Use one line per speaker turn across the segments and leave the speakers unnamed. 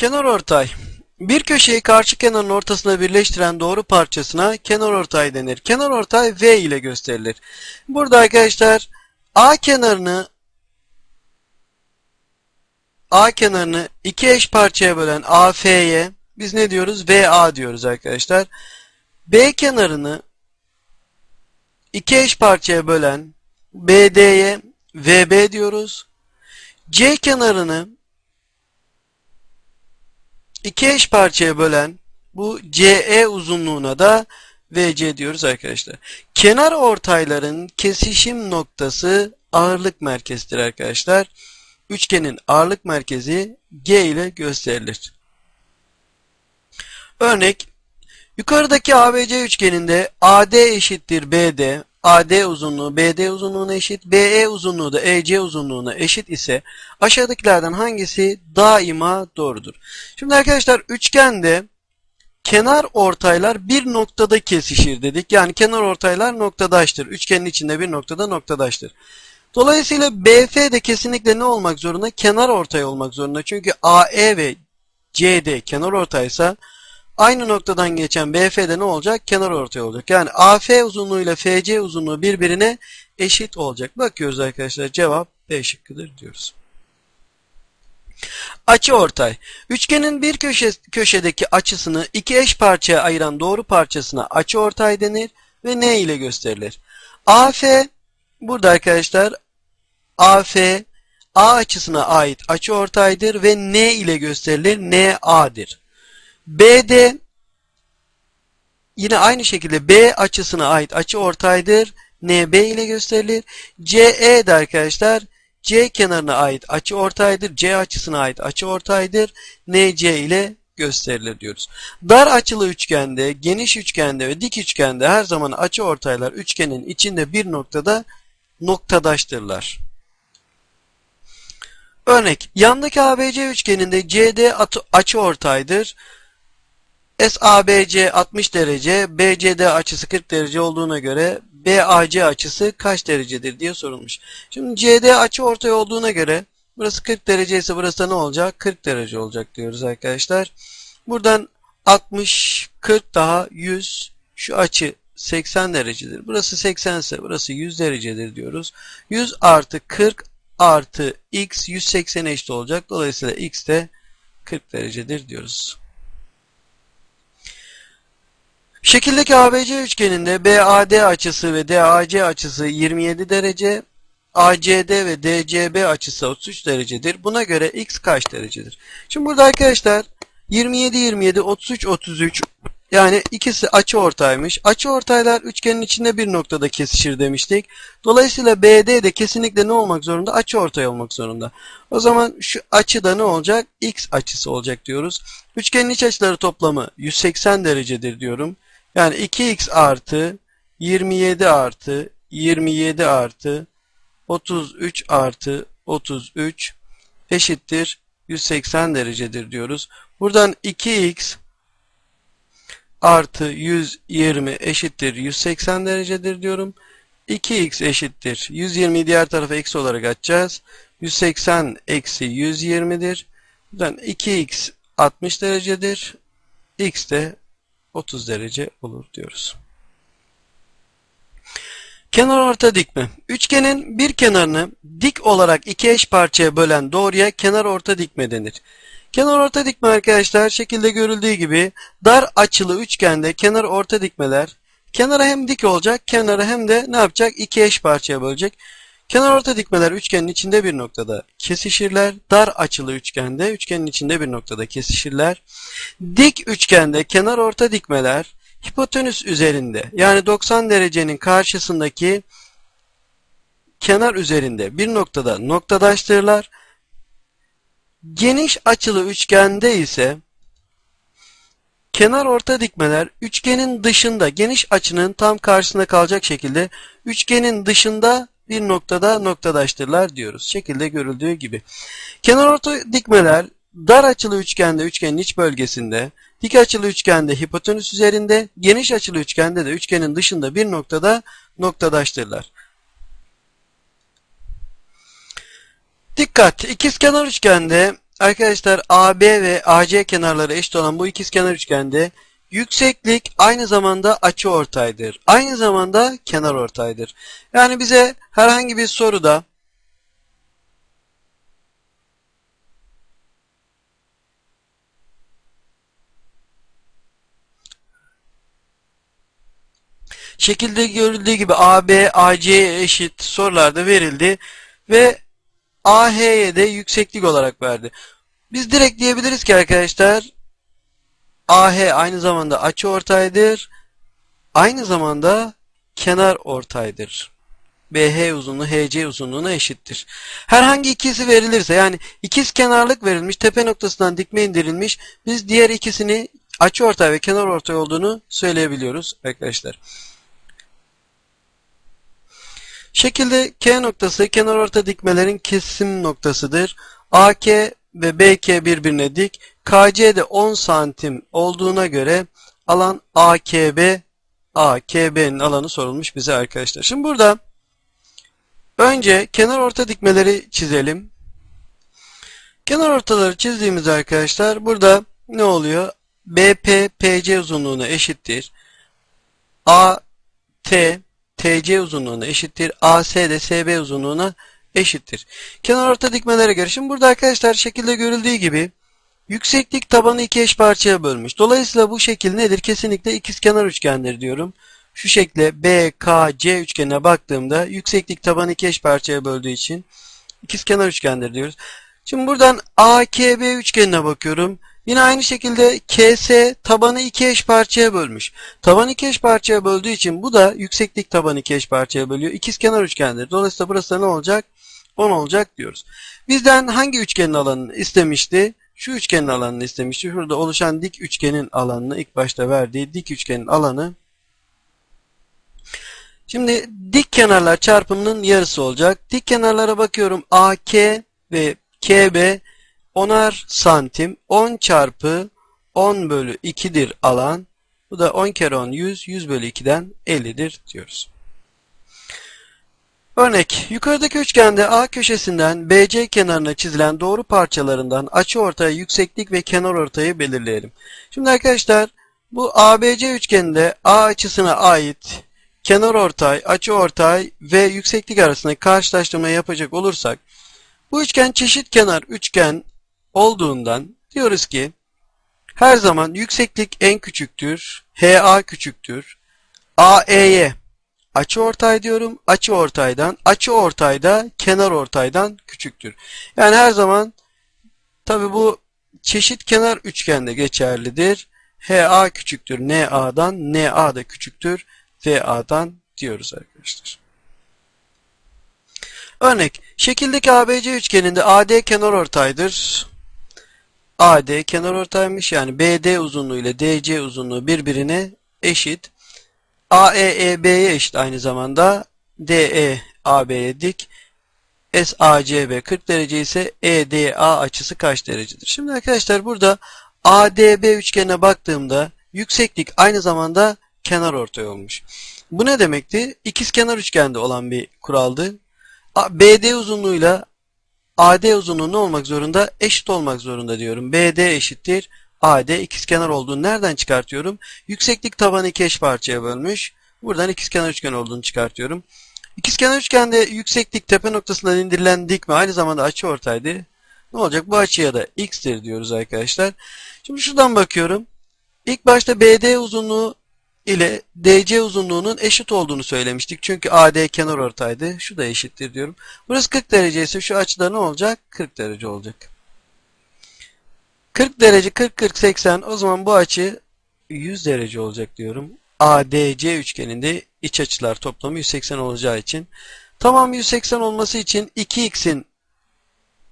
Kenar ortay. Bir köşeyi karşı kenarın ortasına birleştiren doğru parçasına kenar ortay denir. Kenar ortay V ile gösterilir. Burada arkadaşlar A kenarını A kenarını iki eş parçaya bölen AF'ye biz ne diyoruz? VA diyoruz arkadaşlar. B kenarını iki eş parçaya bölen BD'ye VB diyoruz. C kenarını iki eş parçaya bölen bu CE uzunluğuna da VC diyoruz arkadaşlar. Kenar ortayların kesişim noktası ağırlık merkezidir arkadaşlar. Üçgenin ağırlık merkezi G ile gösterilir. Örnek Yukarıdaki ABC üçgeninde AD eşittir BD, AD uzunluğu BD uzunluğuna eşit, BE uzunluğu da EC uzunluğuna eşit ise aşağıdakilerden hangisi daima doğrudur? Şimdi arkadaşlar üçgende kenar ortaylar bir noktada kesişir dedik. Yani kenar ortaylar noktadaştır. Üçgenin içinde bir noktada noktadaştır. Dolayısıyla BF de kesinlikle ne olmak zorunda? Kenar ortay olmak zorunda. Çünkü AE ve CD kenar ortaysa aynı noktadan geçen BF'de ne olacak? Kenar ortay olacak. Yani AF uzunluğu ile FC uzunluğu birbirine eşit olacak. Bakıyoruz arkadaşlar cevap B şıkkıdır diyoruz. Açı ortay. Üçgenin bir köşe, köşedeki açısını iki eş parçaya ayıran doğru parçasına açı ortay denir ve N ile gösterilir. AF burada arkadaşlar AF A açısına ait açı ortaydır ve N ile gösterilir. NA'dir. BD yine aynı şekilde B açısına ait açı ortaydır. NB ile gösterilir. CE de arkadaşlar C kenarına ait açı ortaydır. C açısına ait açı ortaydır. NC ile gösterilir diyoruz. Dar açılı üçgende, geniş üçgende ve dik üçgende her zaman açı ortaylar üçgenin içinde bir noktada noktadaştırlar. Örnek, yandaki ABC üçgeninde CD açı ortaydır. SABC 60 derece, BCD açısı 40 derece olduğuna göre BAC açısı kaç derecedir diye sorulmuş. Şimdi CD açı ortay olduğuna göre burası 40 derece ise burası da ne olacak? 40 derece olacak diyoruz arkadaşlar. Buradan 60, 40 daha 100, şu açı 80 derecedir. Burası 80 ise burası 100 derecedir diyoruz. 100 artı 40 artı x 180 eşit olacak. Dolayısıyla x de 40 derecedir diyoruz. Şekildeki ABC üçgeninde BAD açısı ve DAC açısı 27 derece, ACD ve DCB açısı 33 derecedir. Buna göre x kaç derecedir? Şimdi burada arkadaşlar 27 27 33 33 yani ikisi açı ortaymış. Açı ortaylar üçgenin içinde bir noktada kesişir demiştik. Dolayısıyla BD de kesinlikle ne olmak zorunda? Açı ortay olmak zorunda. O zaman şu açıda ne olacak? X açısı olacak diyoruz. Üçgenin iç açıları toplamı 180 derecedir diyorum. Yani 2x artı 27 artı 27 artı 33 artı 33 eşittir 180 derecedir diyoruz. Buradan 2x artı 120 eşittir 180 derecedir diyorum. 2x eşittir 120 diğer tarafa eksi olarak atacağız. 180 eksi 120'dir. Buradan 2x 60 derecedir. x de 30 derece olur diyoruz. Kenar orta dikme. Üçgenin bir kenarını dik olarak iki eş parçaya bölen doğruya kenar orta dikme denir. Kenar orta dikme arkadaşlar şekilde görüldüğü gibi dar açılı üçgende kenar orta dikmeler kenara hem dik olacak kenara hem de ne yapacak iki eş parçaya bölecek. Kenar orta dikmeler üçgenin içinde bir noktada kesişirler. Dar açılı üçgende üçgenin içinde bir noktada kesişirler. Dik üçgende kenar orta dikmeler hipotenüs üzerinde yani 90 derecenin karşısındaki kenar üzerinde bir noktada noktadaştırırlar. Geniş açılı üçgende ise kenar orta dikmeler üçgenin dışında geniş açının tam karşısında kalacak şekilde üçgenin dışında bir noktada noktadaştırlar diyoruz. Şekilde görüldüğü gibi. Kenar orta dikmeler dar açılı üçgende üçgenin iç bölgesinde, dik açılı üçgende hipotenüs üzerinde, geniş açılı üçgende de üçgenin dışında bir noktada noktadaştırlar. Dikkat! İkizkenar üçgende arkadaşlar AB ve AC kenarları eşit olan bu ikizkenar üçgende yükseklik aynı zamanda açıortaydır. Aynı zamanda kenarortaydır. Yani bize herhangi bir soruda şekilde görüldüğü gibi AB, AC'ye eşit sorularda verildi ve AH'ye de yükseklik olarak verdi. Biz direkt diyebiliriz ki arkadaşlar AH aynı zamanda açıortaydır. Aynı zamanda kenar ortaydır. BH uzunluğu HC uzunluğuna eşittir. Herhangi ikisi verilirse yani ikiz kenarlık verilmiş, tepe noktasından dikme indirilmiş, biz diğer ikisini açıortay ve kenar ortay olduğunu söyleyebiliyoruz arkadaşlar. Şekilde K noktası kenarorta dikmelerin kesim noktasıdır. AK ve BK birbirine dik. KC de 10 santim olduğuna göre alan AKB AKB'nin alanı sorulmuş bize arkadaşlar. Şimdi burada önce kenar orta dikmeleri çizelim. Kenar ortaları çizdiğimiz arkadaşlar burada ne oluyor? BP PC uzunluğuna eşittir. AT TC uzunluğuna eşittir. AC de SB uzunluğuna eşittir. Kenar orta dikmelere göre. Şimdi burada arkadaşlar şekilde görüldüğü gibi yükseklik tabanı iki eş parçaya bölmüş. Dolayısıyla bu şekil nedir? Kesinlikle ikizkenar üçgendir diyorum. Şu şekle BKC üçgenine baktığımda yükseklik tabanı iki eş parçaya böldüğü için ikizkenar üçgendir diyoruz. Şimdi buradan AKB üçgenine bakıyorum. Yine aynı şekilde KS tabanı iki eş parçaya bölmüş. Tabanı iki eş parçaya böldüğü için bu da yükseklik tabanı iki eş parçaya bölüyor. İkizkenar üçgendir. Dolayısıyla burası ne olacak? 10 olacak diyoruz. Bizden hangi üçgenin alanını istemişti? Şu üçgenin alanını istemişti. Şurada oluşan dik üçgenin alanını ilk başta verdiği dik üçgenin alanı. Şimdi dik kenarlar çarpımının yarısı olacak. Dik kenarlara bakıyorum. AK ve KB 10'ar santim 10 çarpı 10 bölü 2'dir alan. Bu da 10 kere 10 100, 100 bölü 2'den 50'dir diyoruz. Örnek, yukarıdaki üçgende A köşesinden BC kenarına çizilen doğru parçalarından açı ortaya yükseklik ve kenar ortayı belirleyelim. Şimdi arkadaşlar bu ABC üçgeninde A açısına ait kenar ortay, açı ortay ve yükseklik arasında karşılaştırma yapacak olursak bu üçgen çeşit kenar üçgen olduğundan diyoruz ki her zaman yükseklik en küçüktür, HA küçüktür, AE'ye açı ortay diyorum. Açı ortaydan, açı ortayda kenar ortaydan küçüktür. Yani her zaman tabi bu çeşit kenar üçgende geçerlidir. HA küçüktür NA'dan, NA da küçüktür VA'dan diyoruz arkadaşlar. Örnek, şekildeki ABC üçgeninde AD kenar ortaydır. AD kenar ortaymış yani BD uzunluğu ile DC uzunluğu birbirine eşit. AE EB'ye eşit aynı zamanda. DE AB'ye dik. SACB 40 derece ise EDA açısı kaç derecedir? Şimdi arkadaşlar burada ADB üçgenine baktığımda yükseklik aynı zamanda kenar ortay olmuş. Bu ne demekti? İkiz kenar üçgende olan bir kuraldı. BD uzunluğuyla AD uzunluğu ne olmak zorunda? Eşit olmak zorunda diyorum. BD eşittir. AD ikizkenar olduğunu nereden çıkartıyorum? Yükseklik tabanı iki eş parçaya bölmüş. Buradan ikizkenar üçgen olduğunu çıkartıyorum. İkizkenar üçgende yükseklik tepe noktasından indirilen dikme aynı zamanda açı ortaydı. Ne olacak? Bu açıya da x'tir diyoruz arkadaşlar. Şimdi şuradan bakıyorum. İlk başta BD uzunluğu ile DC uzunluğunun eşit olduğunu söylemiştik. Çünkü AD kenar ortaydı. Şu da eşittir diyorum. Burası 40 derece ise şu açıda ne olacak? 40 derece olacak. 40 derece 40 40 80 o zaman bu açı 100 derece olacak diyorum. ADC üçgeninde iç açılar toplamı 180 olacağı için tamam 180 olması için 2x'in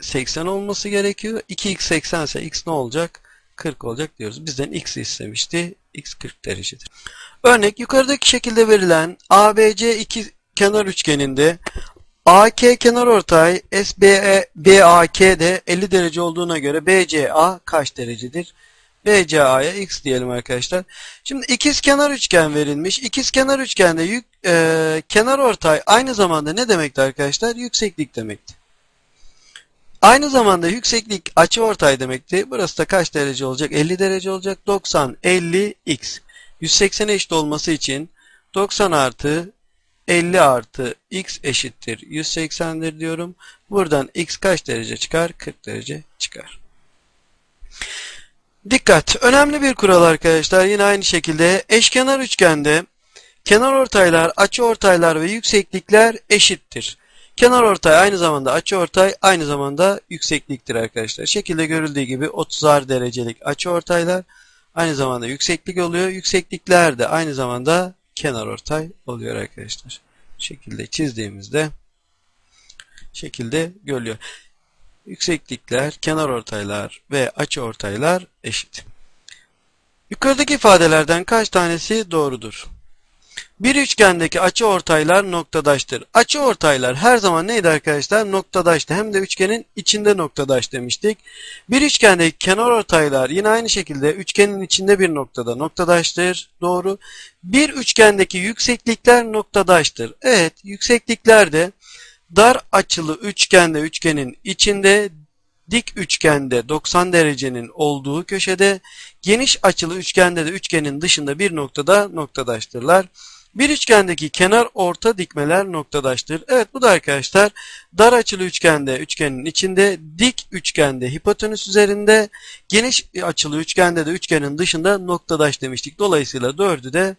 80 olması gerekiyor. 2x 80 ise x ne olacak? 40 olacak diyoruz. Bizden x istemişti. x 40 derecedir. Örnek yukarıdaki şekilde verilen ABC iki kenar üçgeninde AK kenar ortay SBE BAK de 50 derece olduğuna göre BCA kaç derecedir? BCA'ya x diyelim arkadaşlar. Şimdi ikiz kenar üçgen verilmiş. İkiz kenar üçgende yük, e, kenar ortay aynı zamanda ne demekti arkadaşlar? Yükseklik demekti. Aynı zamanda yükseklik açıortay demekti. Burası da kaç derece olacak? 50 derece olacak. 90, 50, x. 180'e eşit olması için 90 artı 50 artı x eşittir 180'dir diyorum. Buradan x kaç derece çıkar? 40 derece çıkar. Dikkat! Önemli bir kural arkadaşlar. Yine aynı şekilde eşkenar üçgende kenar ortaylar, açı ortaylar ve yükseklikler eşittir. Kenar ortay aynı zamanda açı ortay aynı zamanda yüksekliktir arkadaşlar. Şekilde görüldüğü gibi 30'ar derecelik açı ortaylar aynı zamanda yükseklik oluyor. Yükseklikler de aynı zamanda kenar ortay oluyor arkadaşlar. Şekilde çizdiğimizde şekilde görülüyor. Yükseklikler, kenar ortaylar ve açı ortaylar eşit. Yukarıdaki ifadelerden kaç tanesi doğrudur? Bir üçgendeki açı ortaylar noktadaştır. Açı ortaylar her zaman neydi arkadaşlar? Noktadaştı. Hem de üçgenin içinde noktadaş demiştik. Bir üçgendeki kenar ortaylar yine aynı şekilde üçgenin içinde bir noktada noktadaştır. Doğru. Bir üçgendeki yükseklikler noktadaştır. Evet, yükseklikler de dar açılı üçgende üçgenin içinde dik üçgende 90 derecenin olduğu köşede geniş açılı üçgende de üçgenin dışında bir noktada noktadaştırlar. Bir üçgendeki kenar orta dikmeler noktadaştır. Evet bu da arkadaşlar dar açılı üçgende üçgenin içinde dik üçgende hipotenüs üzerinde geniş açılı üçgende de üçgenin dışında noktadaş demiştik. Dolayısıyla dördü de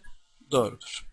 doğrudur.